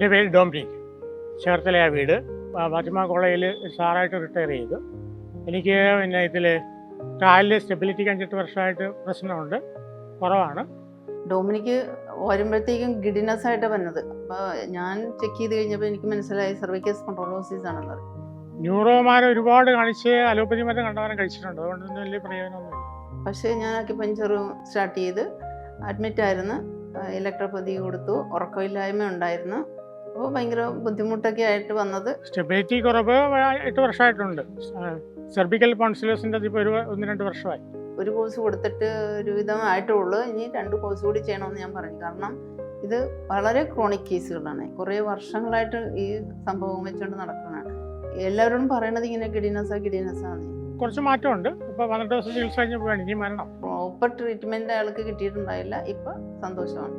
എന്റെ പേര് ഡോമിനിക് ചേർത്തലയാ വീട്. ഫാത്തിമ കോളേജിൽ സാറായിട്ട് റിട്ടയർ ചെയ്തു. എനിക്ക് പിന്നെ ഇതിൽ കാലിൽ സ്റ്റെബിലിറ്റിക്ക് അഞ്ചെട്ട് വർഷമായിട്ട് പ്രശ്നമുണ്ട്. കുറവാണ്. ഡോമിനിക്ക് വരുമ്പോഴത്തേക്കും ഗിഡിനസ് ആയിട്ട് വന്നത്. അപ്പോൾ ഞാൻ ചെക്ക് ചെയ്ത് കഴിഞ്ഞപ്പോൾ എനിക്ക് മനസ്സിലായി സർവിക്കൽ സ്പോണ്ടോളോസിസ് ആണെന്ന് ന്യൂറോമാരെ ഒരുപാട് കാണിച്ച് അലോപ്പതി മരുന്ന് കണ്ടവരെ കഴിച്ചിട്ടുണ്ട്. അതുകൊണ്ടൊന്നും വലിയ പ്രയോജനമൊന്നുമില്ല. പക്ഷേ ഞാൻ അക്യുപഞ്ചർ സ്റ്റാർട്ട് ചെയ്ത് അഡ്മിറ്റ് ആയിരുന്നു. ഇലക്ട്രോപ്പതി കൊടുത്തു. ഉറക്കമില്ലായ്മ ഉണ്ടായിരുന്നു അപ്പോൾ ഭയങ്കര ബുദ്ധിമുട്ടൊക്കെ ആയിട്ട് വന്നത്. സ്റ്റെബിലിറ്റി കുറവ് എട്ട് വർഷമായിട്ടുണ്ട്. സെർബിക്കൽ കോൺസിലേഴ്സിന്റെ ഇപ്പോൾ ഒരു ഒന്ന് രണ്ട് വർഷമായി. ഒരു കോഴ്സ് കൊടുത്തിട്ട് ഒരുവിധം വിധം ഉള്ളൂ ഇനി രണ്ട് കോഴ്സ് കൂടി ചെയ്യണമെന്ന് ഞാൻ പറഞ്ഞു കാരണം ഇത് വളരെ ക്രോണിക് കേസുകളാണ് കുറേ വർഷങ്ങളായിട്ട് ഈ സംഭവം വെച്ചുകൊണ്ട് നടക്കുന്നതാണ്. എല്ലാവരോടും പറയണത് ഇങ്ങനെ ഗിഡിനസാ ഗിഡിനസാന്ന് കുറച്ച് മാറ്റമുണ്ട്. ഇപ്പോൾ പന്ത്രണ്ട് ദിവസം ചികിത്സ കഴിഞ്ഞ് ഇനി മരണം. പ്രോപ്പർ ട്രീറ്റ്മെന്റ് അയാൾക്ക് കിട്ടിയിട്ടുണ്ടായില്ല. ഇപ്പം സന്തോഷമാണ്.